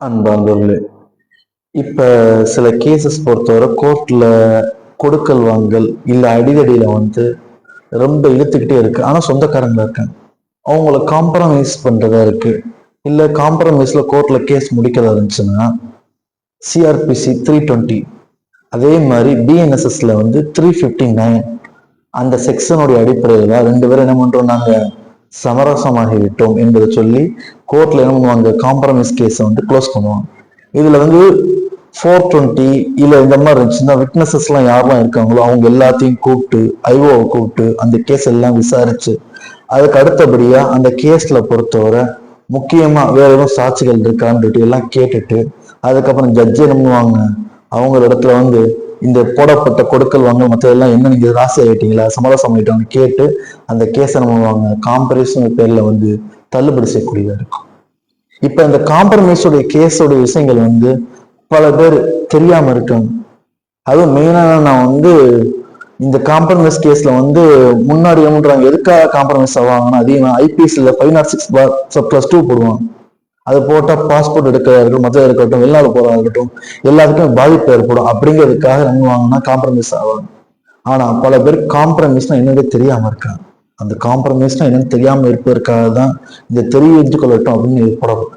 அன்பார்ந்தவர்களே இப்ப சில கேசஸ் பொறுத்தவரை கோர்ட்ல கொடுக்கல் வாங்கல் இல்ல அடிதடியில வந்து ரொம்ப இழுத்துக்கிட்டே இருக்கு. ஆனா சொந்தக்காரங்களா இருக்காங்க. அவங்கள காம்ப்ரமைஸ் பண்றதா இருக்கு. இல்ல காம்ப்ரமைஸ்ல கோர்ட்ல கேஸ் முடிக்கிறதா இருந்துச்சுன்னா சிஆர்பிசி த்ரீ டுவெண்ட்டி அதே மாதிரி பிஎன்எஸ்எஸ்ல வந்து த்ரீ ஃபிஃப்டி நைன் அந்த செக்ஷனுடைய அடிப்படையில் தான் ரெண்டு பேரும் என்ன பண்றோம்? நாங்க சமரசமாகிவிட்டோம் என்பதை சொல்லி கோர்ட்ல என்ன பண்ணுவாங்க? காம்ப்ரமைஸ் கேஸை வந்து க்ளோஸ் பண்ணுவாங்க. இதுல வந்து ஃபோர் டுவெண்ட்டி இல்லை இந்த மாதிரி இருந்துச்சுன்னா விட்னஸஸ்லாம் யாரெல்லாம் இருக்காங்களோ அவங்க எல்லாத்தையும் கூப்பிட்டு ஐஓவை கூப்பிட்டு அந்த கேஸ் எல்லாம் விசாரிச்சு அதுக்கு அடுத்தபடியா அந்த கேஸ்ல பொறுத்தவரை முக்கியமா வேற எதுவும் சாட்சிகள் இருக்கான்னு எல்லாம் கேட்டுட்டு அதுக்கப்புறம் ஜட்ஜி என்ன பண்ணுவாங்க? அவங்க இடத்துல வந்து இந்த போடப்பட்ட கொடுக்கல் வாங்க மற்றதெல்லாம் என்ன நீங்க ராசி ஆயிட்டீங்களா? சமரசம் ஆயிட்டாங்க கேட்டு அந்த கேஸை நம்ம வாங்க. காம்பரேஷன் பேர்ல வந்து தள்ளுபடி செய்யக்கூடியதா இருக்கும். இப்ப இந்த காம்ப்ரமைஸோடைய கேஸோடைய விஷயங்கள் வந்து பல பேர் தெரியாம இருக்காங்க. அதுவும் மெயினா நான் வந்து இந்த காம்ப்ரமைஸ் கேஸ்ல வந்து முன்னாடி என்னன்றாங்க எதுக்காக காம்ப்ரமைஸ் ஆவாங்கன்னா அதிகமாக ஐபிஎஸ்ல ஃபைவ் நாட் சிக்ஸ் பார் பிளஸ் டூ போடுவாங்க. அது போட்டால் பாஸ்போர்ட் எடுக்கிறதா இருக்கட்டும் மற்ற இருக்கட்டும் வெளிநாடு போகிறதா இருக்கட்டும் எல்லாத்துக்கும் பாதிப்பு ஏற்படும். அப்படிங்கிறதுக்காக என்ன வாங்கினா காம்ப்ரமைஸ் ஆவாங்க. ஆனால் பல பேர் காம்ப்ரமைஸ்னா என்னன்னே தெரியாமல் இருக்காங்க. அந்த காம்ப்ரமைஸ்னா என்னன்னு தெரியாமல் இருப்பதற்காக தான் இந்த தெரிவித்துக் கொள்ளட்டும் அப்படின்னு போடப்படும்